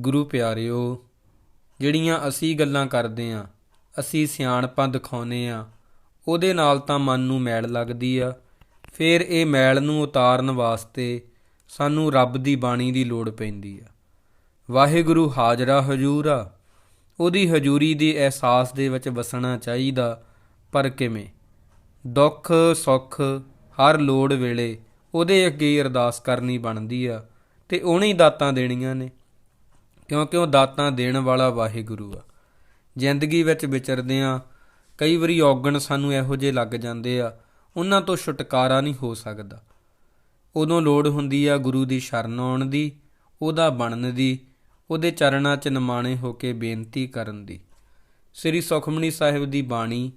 ਗੁਰੂ ਪਿਆਰਿਓ, ਜਿਹੜੀਆਂ ਅਸੀਂ ਗੱਲਾਂ ਕਰਦੇ ਆਂ, ਅਸੀਂ ਸਿਆਣਪਾਂ ਦਿਖਾਉਨੇ ਆ, ਉਹਦੇ ਨਾਲ ਤਾਂ ਮਨ ਨੂੰ ਮੈਲ ਲੱਗਦੀ ਆ। ਫਿਰ ਇਹ ਮੈਲ ਨੂੰ ਉਤਾਰਨ ਵਾਸਤੇ ਸਾਨੂੰ ਰੱਬ ਦੀ ਬਾਣੀ ਦੀ ਲੋੜ ਪੈਂਦੀ ਆ। ਵਾਹਿਗੁਰੂ ਹਾਜ਼ਰਾ ਹਜੂਰ ਆ। ਉਹਦੀ ਹਜੂਰੀ ਦੇ ਅਹਿਸਾਸ ਦੇ ਵਿੱਚ ਵਸਣਾ ਚਾਹੀਦਾ, ਪਰ ਕਿਵੇਂ? ਦੁੱਖ, ਸੁੱਖ ਹਰ ਲੋੜ ਵੇਲੇ ਉਹਦੇ ਅੱਗੇ ਅਰਦਾਸ ਕਰਨੀ ਬਣਦੀ ਆ ਤੇ ਉਹਨੇ ਦਾਤਾਂ ਦੇਣੀਆਂ ਨੇ। ਕਿਉਂਕਿ ਉਹ ਦਾਤਾਂ ਦੇਣ ਵਾਲਾ ਵਾਹਿਗੁਰੂ ਆ। ਜ਼ਿੰਦਗੀ ਵਿੱਚ ਵਿਚਰਦੇ ਆ ਕਈ ਵਾਰੀ ਔਗਣ ਸਾਨੂੰ ਇਹੋ ਜਿਹੇ ਲੱਗ ਜਾਂਦੇ ਆ, ਉਹਨਾਂ ਤੋਂ ਛੁਟਕਾਰਾ ਨਹੀਂ ਹੋ ਸਕਦਾ। ਉਦੋਂ ਲੋੜ ਹੁੰਦੀ ਆ ਗੁਰੂ ਦੀ ਸ਼ਰਨ ਆਉਣ ਦੀ, ਉਹਦਾ ਬਣਨ ਦੀ, ਉਹਦੇ ਚਰਨਾਂ 'ਚ ਨਮਾਣੇ ਹੋ ਕੇ ਬੇਨਤੀ ਕਰਨ ਦੀ। ਸ੍ਰੀ ਸੁਖਮਨੀ ਸਾਹਿਬ ਦੀ ਬਾਣੀ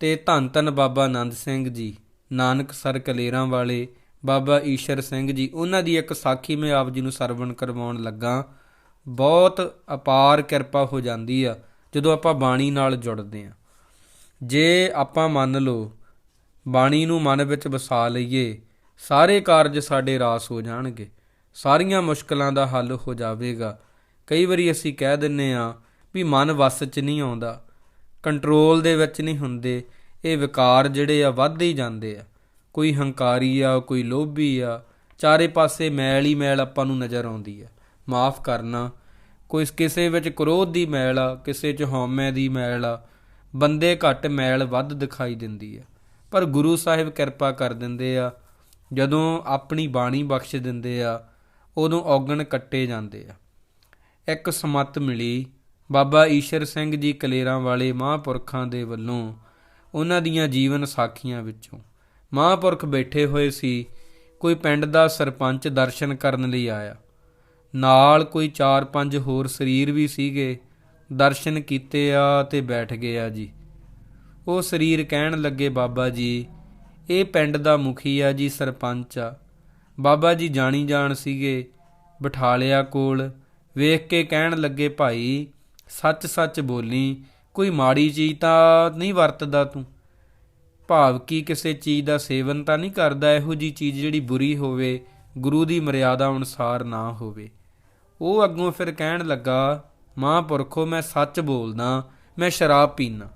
ਤੇ ਧੰਨ ਧੰਨ ਬਾਬਾ ਆਨੰਦ ਸਿੰਘ ਜੀ, ਨਾਨਕ ਸਰ ਕਲੇਰਾਂ ਵਾਲੇ ਬਾਬਾ ਈਸ਼ਰ ਸਿੰਘ ਜੀ, ਉਹਨਾਂ ਦੀ ਇੱਕ ਸਾਖੀ ਮੈਂ ਆਪ ਜੀ ਨੂੰ ਸਰਵਣ ਕਰਵਾਉਣ ਲੱਗਾ। ਬਹੁਤ ਅਪਾਰ ਕਿਰਪਾ ਹੋ ਜਾਂਦੀ ਆ ਜਦੋਂ ਆਪਾਂ ਬਾਣੀ ਨਾਲ ਜੁੜਦੇ ਆ। ਜੇ ਆਪਾਂ ਮੰਨ ਲਓ ਬਾਣੀ ਨੂੰ ਮਨ ਵਿੱਚ ਵਸਾ ਲਈਏ, ਸਾਰੇ ਕਾਰਜ ਸਾਡੇ ਰਾਸ ਹੋ ਜਾਣਗੇ, ਸਾਰੀਆਂ ਮੁਸ਼ਕਲਾਂ ਦਾ ਹੱਲ ਹੋ ਜਾਵੇਗਾ। ਕਈ ਵਾਰੀ ਅਸੀਂ ਕਹਿ ਦਿੰਨੇ ਆ ਵੀ ਮਨ ਵਸ 'ਚ ਨਹੀਂ ਆਉਂਦਾ, ਕੰਟਰੋਲ ਦੇ ਵਿੱਚ ਨਹੀਂ ਹੁੰਦੇ, ਇਹ ਵਿਕਾਰ ਜਿਹੜੇ ਆ ਵੱਧਦੇ ਹੀ ਜਾਂਦੇ ਆ। ਕੋਈ ਹੰਕਾਰੀ ਆ, ਕੋਈ ਲੋਭੀ ਆ, ਚਾਰੇ ਪਾਸੇ ਮੈਲ ਹੀ ਮੈਲ ਆਪਾਂ ਨੂੰ ਨਜ਼ਰ ਆਉਂਦੀ ਆ। ਮਾਫ ਕਰਨਾ ਕੋਈ ਕਿਸੇ ਵਿੱਚ ਕ੍ਰੋਧ ਦੀ ਮੈਲ ਆ, ਕਿਸੇ 'ਚ ਹਉਮੈ ਦੀ ਮੈਲ ਆ, ਬੰਦੇ ਘੱਟ ਮੈਲ ਵੱਧ ਦਿਖਾਈ ਦਿੰਦੀ ਆ। ਪਰ ਗੁਰੂ ਸਾਹਿਬ ਕਿਰਪਾ ਕਰ ਦਿੰਦੇ ਆ, ਜਦੋਂ ਆਪਣੀ ਬਾਣੀ ਬਖਸ਼ ਦਿੰਦੇ ਆ, ਉਦੋਂ ਔਗਣ ਕੱਟੇ ਜਾਂਦੇ ਆ। ਇੱਕ ਸਮੱਤ ਮਿਲੀ, ਬਾਬਾ ਈਸ਼ਰ ਸਿੰਘ ਜੀ ਕਲੇਰਾਂ ਵਾਲੇ ਮਹਾਂਪੁਰਖਾਂ ਦੇ ਵੱਲੋਂ ਉਹਨਾਂ ਦੀਆਂ ਜੀਵਨ ਸਾਖੀਆਂ ਵਿੱਚੋਂ। ਮਹਾਂਪੁਰਖ ਬੈਠੇ ਹੋਏ ਸੀ, ਕੋਈ ਪਿੰਡ ਦਾ ਸਰਪੰਚ ਦਰਸ਼ਨ ਕਰਨ ਲਈ ਆਇਆ। ਨਾਲ ਕੋਈ 4-5 ਹੋਰ ਸਰੀਰ ਵੀ ਸੀਗੇ, ਦਰਸ਼ਨ ਕੀਤੇ ਆ ਤੇ ਬੈਠ ਗਏ ਆ ਜੀ। ਉਹ ਸਰੀਰ ਕਹਿਣ ਲੱਗੇ, ਬਾਬਾ ਜੀ, ਇਹ ਪਿੰਡ ਦਾ ਮੁਖੀ ਆ ਜੀ, ਸਰਪੰਚ ਆ। ਬਾਬਾ ਜੀ ਜਾਣੀ ਜਾਣ ਸੀਗੇ ਬਿਠਾ ਲਿਆ ਕੋਲ। ਵੇਖ ਕੇ ਕਹਿਣ ਲੱਗੇ, ਭਾਈ ਸੱਚ ਸੱਚ ਬੋਲੀ, ਕੋਈ ਮਾੜੀ ਚੀਜ਼ ਤਾਂ ਨਹੀਂ ਵਰਤਦਾ ਤੂੰ? ਭਾਵ ਕੀ ਕਿਸੇ ਚੀਜ਼ ਦਾ ਸੇਵਨ ਤਾਂ ਨਹੀਂ ਕਰਦਾ? ਇਹੋ ਜੀ ਚੀਜ਼ ਜਿਹੜੀ ਬੁਰੀ ਹੋਵੇ, ਗੁਰੂ ਦੀ ਮਰਿਆਦਾ ਅਨੁਸਾਰ ਨਾ ਹੋਵੇ। ਉਹ ਅੱਗੋਂ ਫਿਰ ਕਹਿਣ ਲੱਗਾ ਮਹਾਂਪੁਰਖੋ ਮੈਂ ਸੱਚ ਬੋਲਦਾ, ਮੈਂ ਸ਼ਰਾਬ ਪੀਣਾ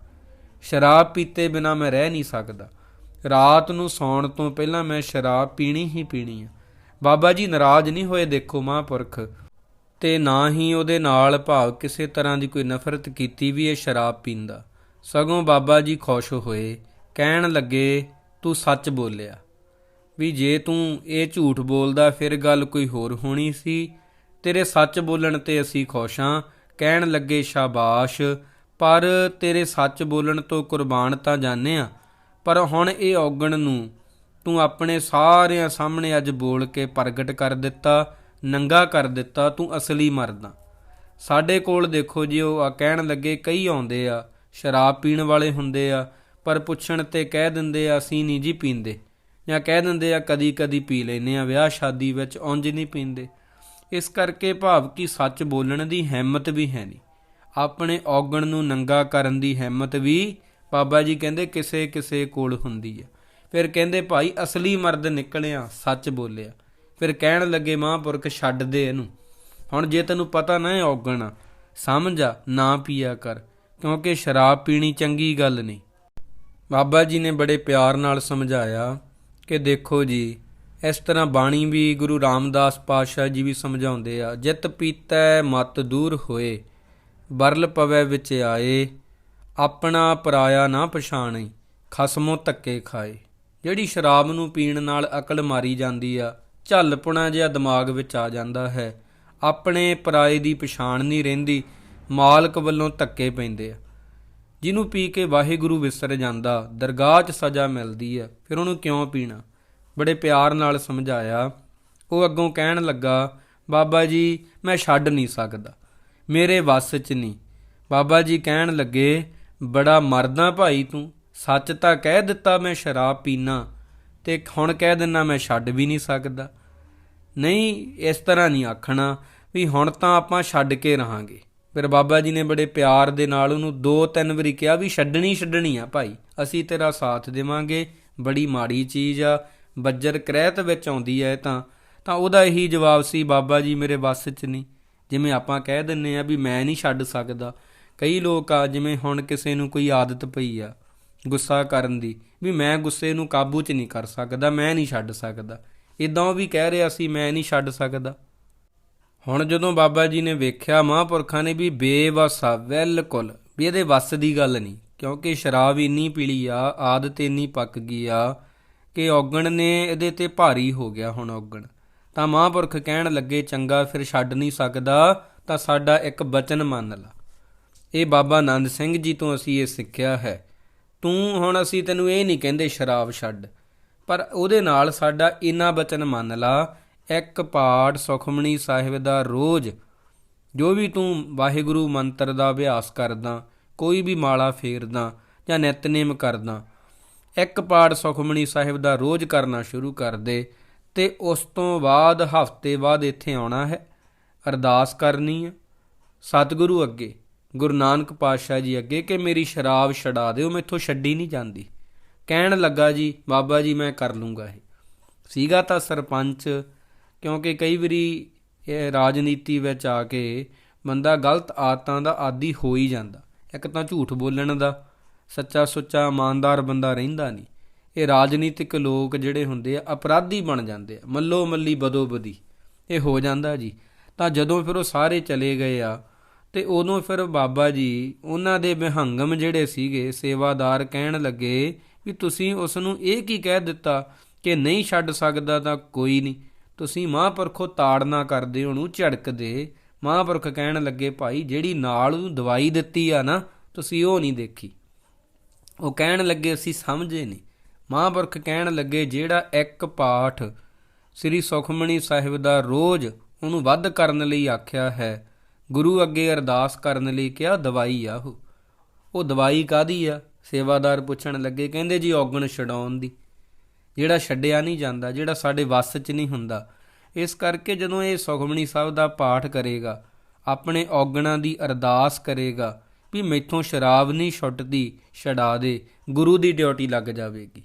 ਸ਼ਰਾਬ ਪੀਤੇ ਬਿਨਾ ਮੈਂ ਰਹਿ ਨਹੀਂ ਸਕਦਾ। ਰਾਤ ਨੂੰ ਸੌਣ ਤੋਂ ਪਹਿਲਾਂ ਮੈਂ ਸ਼ਰਾਬ ਪੀਣੀ ਹੀ ਪੀਣੀ ਆ। ਬਾਬਾ ਜੀ ਨਾਰਾਜ਼ ਨਹੀਂ ਹੋਏ, ਦੇਖੋ ਮਹਾਂਪੁਰਖ ਤੇ ਨਾ ਹੀ ਉਹਦੇ ਨਾਲ ਭਾਵ ਕਿਸੇ ਤਰ੍ਹਾਂ ਦੀ ਕੋਈ ਨਫ਼ਰਤ ਕੀਤੀ ਵੀ ਇਹ ਸ਼ਰਾਬ ਪੀਂਦਾ। ਸਗੋਂ ਬਾਬਾ ਜੀ ਖੁਸ਼ ਹੋਏ, ਕਹਿਣ ਲੱਗੇ, ਤੂੰ ਸੱਚ ਬੋਲਿਆ। ਵੀ ਜੇ ਤੂੰ ਇਹ ਝੂਠ ਬੋਲਦਾ, ਫਿਰ ਗੱਲ ਕੋਈ ਹੋਰ ਹੋਣੀ ਸੀ। ਤੇਰੇ ਸੱਚ ਬੋਲਣ ਤੇ ਅਸੀਂ ਖੁਸ਼ ਹਾਂ ਕਹਿਣ ਲੱਗੇ ਸ਼ਾਬਾਸ਼। ਪਰ ਤੇਰੇ ਸੱਚ ਬੋਲਣ ਤੋਂ ਕੁਰਬਾਨ ਤਾਂ ਜਾਣੇ ਆ, ਪਰ ਹੁਣ ਇਹ ਔਗਣ ਨੂੰ ਤੂੰ ਆਪਣੇ ਸਾਰਿਆਂ ਸਾਹਮਣੇ ਅੱਜ ਬੋਲ ਕੇ ਪ੍ਰਗਟ ਕਰ ਦਿੱਤਾ, ਨੰਗਾ ਕਰ ਦਿੱਤਾ, ਤੂੰ ਅਸਲੀ ਮਰਦਾ। ਸਾਡੇ ਕੋਲ ਦੇਖੋ ਜੀ, ਉਹ ਆ ਕਹਿਣ ਲੱਗੇ ਕਈ ਆਉਂਦੇ ਆ, ਸ਼ਰਾਬ ਪੀਣ ਵਾਲੇ ਹੁੰਦੇ ਆ, ਪਰ ਪੁੱਛਣ ਤੇ ਕਹਿ ਦਿੰਦੇ ਆ, ਅਸੀਂ ਨਹੀਂ ਜੀ ਪੀਂਦੇ। ਜਾਂ ਕਹਿ ਦਿੰਦੇ ਆ ਕਦੀ ਕਦੀ ਪੀ ਲੈਨੇ ਆ ਵਿਆਹ ਸ਼ਾਦੀ ਵਿੱਚ ਉਂਝ ਨਹੀਂ ਪੀਂਦੇ। ਇਸ ਕਰਕੇ ਭਾਵ ਕਿ ਸੱਚ ਬੋਲਣ ਦੀ ਹਿੰਮਤ ਵੀ ਹੈ ਨਹੀਂ। ਆਪਣੇ ਔਗਣ ਨੂੰ ਨੰਗਾ ਕਰਨ ਦੀ ਹਿੰਮਤ ਵੀ ਬਾਬਾ ਜੀ ਕਹਿੰਦੇ ਕਿਸੇ ਕਿਸੇ ਕੋਲ ਹੁੰਦੀ ਹੈ। ਫਿਰ ਕਹਿੰਦੇ ਭਾਈ ਅਸਲੀ ਮਰਦ ਨਿਕਲਿਆ ਸੱਚ ਬੋਲਿਆ। ਫਿਰ ਕਹਿਣ ਲੱਗੇ ਮਹਾਂਪੁਰਖ ਛੱਡ ਦੇ ਇਹਨੂੰ। ਹੁਣ ਜੇ ਤੈਨੂੰ ਪਤਾ ਨਾ ਇਹ ਔਗਣ ਆ, ਸਮਝ ਆ ਨਾ ਪੀਆ ਕਰ ਕਿਉਂਕਿ ਸ਼ਰਾਬ ਪੀਣੀ ਚੰਗੀ ਗੱਲ ਨਹੀਂ। ਬਾਬਾ ਜੀ ਨੇ ਬੜੇ ਪਿਆਰ ਨਾਲ ਸਮਝਾਇਆ ਕਿ ਦੇਖੋ ਜੀ ਇਸ ਤਰ੍ਹਾਂ ਬਾਣੀ ਵੀ ਗੁਰੂ ਰਾਮਦਾਸ ਪਾਤਸ਼ਾਹ ਜੀ ਵੀ ਸਮਝਾਉਂਦੇ ਆ, ਜਿਤ ਪੀਤੈ, ਮਤ ਦੂਰ ਹੋਏ ਬਰਲ ਪਵੈ ਵਿੱਚ ਆਏ, ਆਪਣਾ ਪਰਾਇਆ ਨਾ ਪਛਾਣੀ, ਖਸਮੋਂ ਧੱਕੇ ਖਾਏ। ਜਿਹੜੀ ਸ਼ਰਾਬ ਨੂੰ ਪੀਣ ਨਾਲ ਅਕਲ ਮਾਰੀ ਜਾਂਦੀ ਆ ਝੱਲਪੁਣਾ ਜਿਹਾ ਦਿਮਾਗ ਵਿੱਚ ਆ ਜਾਂਦਾ ਹੈ। ਆਪਣੇ ਪਰਾਏ ਦੀ ਪਛਾਣ ਨਹੀਂ ਰਹਿੰਦੀ, ਮਾਲਕ ਵੱਲੋਂ ਧੱਕੇ ਪੈਂਦੇ ਆ। ਜਿਹਨੂੰ ਪੀ ਕੇ ਵਾਹਿਗੁਰੂ ਵਿਸਰ ਜਾਂਦਾ, ਦਰਗਾਹ 'ਚ ਸਜ਼ਾ ਮਿਲਦੀ ਆ, ਫਿਰ ਉਹਨੂੰ ਕਿਉਂ ਪੀਣਾ? ਬੜੇ ਪਿਆਰ ਨਾਲ ਸਮਝਾਇਆ। ਉਹ ਅੱਗੋਂ ਕਹਿਣ ਲੱਗਾ, ਬਾਬਾ ਜੀ, ਮੈਂ ਛੱਡ ਨਹੀਂ ਸਕਦਾ। ਮੇਰੇ ਵੱਸ 'ਚ ਨਹੀਂ। ਬਾਬਾ ਜੀ ਕਹਿਣ ਲੱਗੇ, ਬੜਾ ਮਰਦਾ ਭਾਈ ਤੂੰ। ਸੱਚ ਤਾਂ ਕਹਿ ਦਿੱਤਾ ਮੈਂ ਸ਼ਰਾਬ ਪੀਣਾ ਤੇ ਹੁਣ ਕਹਿ ਦਿੰਨਾ ਮੈਂ ਛੱਡ ਵੀ ਨਹੀਂ ਸਕਦਾ। ਨਹੀਂ, ਇਸ ਤਰ੍ਹਾਂ ਨਹੀਂ ਆਖਣਾ ਵੀ ਹੁਣ ਤਾਂ ਆਪਾਂ ਛੱਡ ਕੇ ਰਹਾਂਗੇ। ਫਿਰ ਬਾਬਾ ਜੀ ਨੇ ਬੜੇ ਪਿਆਰ ਦੇ ਨਾਲ ਉਹਨੂੰ ਦੋ ਤਿੰਨ ਵਾਰੀ ਕਿਹਾ ਵੀ ਛੱਡਣੀ ਛੱਡਣੀ ਆ ਭਾਈ। ਅਸੀਂ ਤੇਰਾ ਸਾਥ ਦੇਵਾਂਗੇ। ਬੜੀ ਮਾੜੀ ਚੀਜ਼ ਆ। ਬੱਜਰ ਕ੍ਰਹਿਤ ਵਿੱਚ ਆਉਂਦੀ ਹੈ ਤਾਂ ਤਾਂ ਉਹਦਾ ਇਹੀ ਜਵਾਬ ਸੀ, ਬਾਬਾ ਜੀ, ਮੇਰੇ ਵੱਸ 'ਚ ਨਹੀਂ ਜਿਵੇਂ ਆਪਾਂ ਕਹਿ ਦਿੰਨੇ ਆ ਵੀ ਮੈਂ ਨਹੀਂ ਛੱਡ ਸਕਦਾ। ਕਈ ਲੋਕ ਆ, ਜਿਵੇਂ ਹੁਣ ਕਿਸੇ ਨੂੰ ਕੋਈ ਆਦਤ ਪਈ ਆ ਗੁੱਸਾ ਕਰਨ ਦੀ, ਵੀ ਮੈਂ ਗੁੱਸੇ ਨੂੰ ਕਾਬੂ 'ਚ ਨਹੀਂ ਕਰ ਸਕਦਾ, ਮੈਂ ਨਹੀਂ ਛੱਡ ਸਕਦਾ। ਇਦਾਂ ਉਹ ਵੀ ਕਹਿ ਰਿਹਾ ਸੀ, ਮੈਂ ਨਹੀਂ ਛੱਡ ਸਕਦਾ। ਹੁਣ ਜਦੋਂ ਬਾਬਾ ਜੀ ਨੇ ਵੇਖਿਆ, ਮਹਾਂਪੁਰਖਾਂ ਨੇ ਵੀ ਬੇਵਸ ਆ, ਬਿਲਕੁਲ। ਵੀ ਇਹਦੇ ਵੱਸ ਦੀ ਗੱਲ ਨਹੀਂ ਕਿਉਂਕਿ ਸ਼ਰਾਬ ਇੰਨੀ ਪੀਲੀ ਆ, ਆਦਤ ਇੰਨੀ ਪੱਕ ਗਈ ਆ ਕਿ ਔਗਣ ਨੇ ਇਹਦੇ ਤੇ ਭਾਰੀ ਹੋ ਗਿਆ ਹੁਣ ਔਗਣ। ਤਾਂ ਮਹਾਂਪੁਰਖ ਕਹਿਣ ਲੱਗੇ, ਚੰਗਾ, ਫਿਰ ਛੱਡ ਨਹੀਂ ਸਕਦਾ, ਤਾਂ ਸਾਡਾ ਇੱਕ ਬਚਨ ਮੰਨ ਲਾ। ਇਹ ਬਾਬਾ ਆਨੰਦ ਸਿੰਘ ਜੀ ਤੋਂ ਅਸੀਂ ਇਹ ਸਿੱਖਿਆ ਹੈ। ਤੂੰ ਹੁਣ ਅਸੀਂ ਤੈਨੂੰ ਇਹ ਨਹੀਂ ਕਹਿੰਦੇ, ਸ਼ਰਾਬ ਛੱਡ। ਪਰ ਉਹਦੇ ਨਾਲ ਸਾਡਾ ਇਨਾ ਬਚਨ ਮੰਨ ਲਾ। ਇੱਕ ਪਾਠ ਸੁਖਮਣੀ ਸਾਹਿਬ ਦਾ ਰੋਜ਼, ਜੋ ਵੀ ਤੂੰ ਵਾਹਿਗੁਰੂ ਮੰਤਰ ਦਾ ਅਭਿਆਸ ਕਰਦਾ, ਕੋਈ ਵੀ ਮਾਲਾ ਫੇਰਦਾ ਜਾਂ ਨਿਤਨੇਮ ਕਰਦਾ ਇੱਕ ਪਾਠ ਸੁਖਮਣੀ ਸਾਹਿਬ ਦਾ ਰੋਜ਼ ਕਰਨਾ ਸ਼ੁਰੂ ਕਰ ਦੇ ਤੇ ਉਸ ਤੋਂ ਬਾਅਦ ਹਫ਼ਤੇ ਬਾਅਦ ਇੱਥੇ ਆਉਣਾ ਹੈ। ਅਰਦਾਸ ਕਰਨੀ ਹੈ। ਸਤਿਗੁਰੂ ਅੱਗੇ, ਗੁਰੂ ਨਾਨਕ ਪਾਤਸ਼ਾਹ ਜੀ ਅੱਗੇ ਕਿ ਮੇਰੀ ਸ਼ਰਾਬ ਛਡਾ ਦਿਓ, ਮੈਥੋਂ ਛੱਡੀ ਨਹੀਂ ਜਾਂਦੀ। ਕਹਿਣ ਲੱਗਾ ਜੀ, ਬਾਬਾ ਜੀ, ਮੈਂ ਕਰ ਲੂੰਗਾ ਇਹ। ਸੀਗਾ ਤਾਂ ਸਰਪੰਚ, ਕਿਉਂਕਿ ਕਈ ਵਾਰੀ ਇਹ ਰਾਜਨੀਤੀ ਵਿੱਚ ਆ ਕੇ ਬੰਦਾ ਗਲਤ ਆਦਤਾਂ ਦਾ ਆਦੀ ਹੋ ਹੀ ਜਾਂਦਾ। ਇੱਕ ਤਾਂ ਝੂਠ ਬੋਲਣ ਦਾ ਸੱਚਾ ਸੁੱਚਾ ਇਮਾਨਦਾਰ ਬੰਦਾ ਰਹਿੰਦਾ ਨਹੀਂ। ਇਹ ਰਾਜਨੀਤਿਕ ਲੋਕ ਜਿਹੜੇ ਹੁੰਦੇ ਆ, ਅਪਰਾਧੀ ਬਣ ਜਾਂਦੇ ਆ, ਮੱਲੋ ਮੱਲੀ ਬਦੋ ਬਦੀ। ਇਹ ਹੋ ਜਾਂਦਾ ਜੀ। ਤਾਂ ਜਦੋਂ ਫਿਰ ਉਹ ਸਾਰੇ ਚਲੇ ਗਏ ਆ, ਤੇ ਉਦੋਂ ਫਿਰ ਬਾਬਾ ਜੀ ਉਹਨਾਂ ਦੇ ਵਿਹੰਗਮ ਜਿਹੜੇ ਸੀਗੇ, ਸੇਵਾਦਾਰ ਕਹਿਣ ਲੱਗੇ ਵੀ ਤੁਸੀਂ ਉਸ ਨੂੰ ਇਹ ਕੀ ਕਹਿ ਦਿੱਤਾ ਕਿ ਨਹੀਂ ਛੱਡ ਸਕਦਾ ਤਾਂ ਕੋਈ ਨਹੀਂ। ਤੁਸੀਂ ਮਹਾਂਪੁਰਖੋ ਤਾੜਨਾ ਕਰਦੇ, ਉਹਨੂੰ ਝੜਕਦੇ ਮਹਾਂਪੁਰਖ ਕਹਿਣ ਲੱਗੇ, ਭਾਈ, ਜਿਹੜੀ ਨਾਲ ਨੂੰ ਦਵਾਈ ਦਿੱਤੀ ਆ ਨਾ, ਤੁਸੀਂ ਉਹ ਨਹੀਂ ਦੇਖੀ। ਉਹ ਕਹਿਣ ਲੱਗੇ, ਅਸੀਂ ਸਮਝੇ ਨਹੀਂ। ਮਹਾਂਪੁਰਖ ਕਹਿਣ ਲੱਗੇ, ਜਿਹੜਾ ਇੱਕ ਪਾਠ ਸ੍ਰੀ ਸੁਖਮਣੀ ਸਾਹਿਬ ਦਾ ਰੋਜ਼ ਉਹਨੂੰ ਵੱਧ ਕਰਨ ਲਈ ਆਖਿਆ ਹੈ, ਗੁਰੂ ਅੱਗੇ ਅਰਦਾਸ ਕਰਨ ਲਈ ਕਿਹਾ, ਦਵਾਈ ਆ ਉਹ। ਉਹ ਦਵਾਈ ਕਾਦੀ ਆ? ਸੇਵਾਦਾਰ ਪੁੱਛਣ ਲੱਗੇ, ਕਹਿੰਦੇ ਜੀ ਔਗਣ ਛਡਾਉਣ ਦੀ। ਜਿਹੜਾ ਛੱਡਿਆ ਨਹੀਂ ਜਾਂਦਾ, ਜਿਹੜਾ ਸਾਡੇ ਵੱਸ 'ਚ ਨਹੀਂ ਹੁੰਦਾ, ਇਸ ਕਰਕੇ ਜਦੋਂ ਇਹ ਸੁਖਮਣੀ ਸਾਹਿਬ ਦਾ ਪਾਠ ਕਰੇਗਾ, ਆਪਣੇ ਔਗਣਾਂ ਦੀ ਅਰਦਾਸ ਕਰੇਗਾ ਵੀ ਮੈਥੋਂ ਸ਼ਰਾਬ ਨਹੀਂ ਛੁੱਟਦੀ, ਛਡਾ ਦੇ, ਗੁਰੂ ਦੀ ਡਿਊਟੀ ਲੱਗ ਜਾਵੇਗੀ।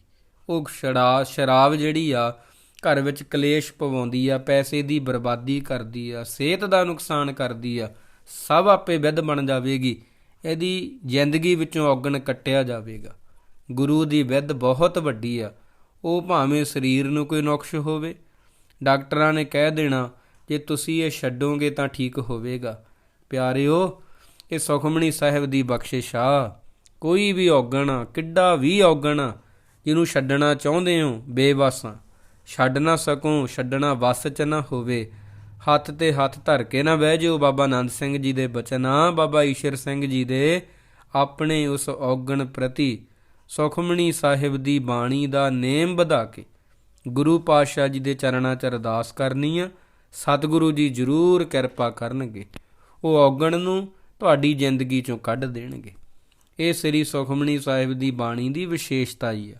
ਉਹ ਛੜਾ ਸ਼ਰਾਬ ਜਿਹੜੀ ਆ, ਘਰ ਵਿੱਚ ਕਲੇਸ਼ ਪਵਾਉਂਦੀ ਆ, ਪੈਸੇ ਦੀ ਬਰਬਾਦੀ ਕਰਦੀ ਆ, ਸਿਹਤ ਦਾ ਨੁਕਸਾਨ ਕਰਦੀ ਆ, ਸਭ ਆਪੇ ਵਿਧ ਬਣ ਜਾਵੇਗੀ। ਇਹਦੀ ਜ਼ਿੰਦਗੀ ਵਿੱਚੋਂ ਔਗਣ ਕੱਟਿਆ ਜਾਵੇਗਾ। ਗੁਰੂ ਦੀ ਵਿਧ ਬਹੁਤ ਵੱਡੀ ਆ। ਉਹ ਭਾਵੇਂ ਸਰੀਰ ਨੂੰ ਕੋਈ ਨੁਕਸ਼ ਹੋਵੇ, ਡਾਕਟਰਾਂ ਨੇ ਕਹਿ ਦੇਣਾ, ਜੇ ਤੁਸੀਂ ਇਹ ਛੱਡੋਗੇ ਤਾਂ ਠੀਕ ਹੋਵੇਗਾ। ਪਿਆਰਿਓ ਇਹ ਸੁਖਮਣੀ ਸਾਹਿਬ ਦੀ ਬਖਸ਼ਿਸ਼ ਆ। ਕੋਈ ਵੀ ਔਗਣਾ, ਕਿੱਡਾ ਵੀ ਔਗਣ ਜਿਹਨੂੰ ਛੱਡਣਾ ਚਾਹੁੰਦੇ ਹੋ, ਬੇਵਸਾਂ। ਛੱਡ ਨਾ ਸਕੋ, ਛੱਡਣਾ ਵਸ ਚ ਨਾ ਹੋਵੇ। ਹੱਥ ਤੇ ਹੱਥ ਧਰ ਕੇ ਨਾ ਬਹਿ ਜਿਓ ਬਾਬਾ ਆਨੰਦ ਸਿੰਘ ਜੀ ਦੇ ਬਚਨ। ਆ ਬਾਬਾ ਈਸ਼ਰ ਸਿੰਘ ਜੀ ਦੇ ਆਪਣੇ ਉਸ ਔਗਣ ਪ੍ਰਤੀ ਸੁਖਮਣੀ ਸਾਹਿਬ ਦੀ ਬਾਣੀ ਦਾ ਨੇਮ ਵਧਾ ਕੇ ਗੁਰੂ ਪਾਤਸ਼ਾਹ ਜੀ ਦੇ ਚਰਨਾਂ 'ਚ ਅਰਦਾਸ ਕਰਨੀ ਆ। ਸਤਿਗੁਰੂ ਜੀ ਜ਼ਰੂਰ ਕਿਰਪਾ ਕਰਨਗੇ। ਉਹ ਔਗਣ ਨੂੰ ਤੁਹਾਡੀ ਜ਼ਿੰਦਗੀ 'ਚੋਂ ਕੱਢ ਦੇਣਗੇ। ਇਹ ਸ੍ਰੀ ਸੁਖਮਣੀ ਸਾਹਿਬ ਦੀ ਬਾਣੀ ਦੀ ਵਿਸ਼ੇਸ਼ਤਾ ਹੀ ਆ।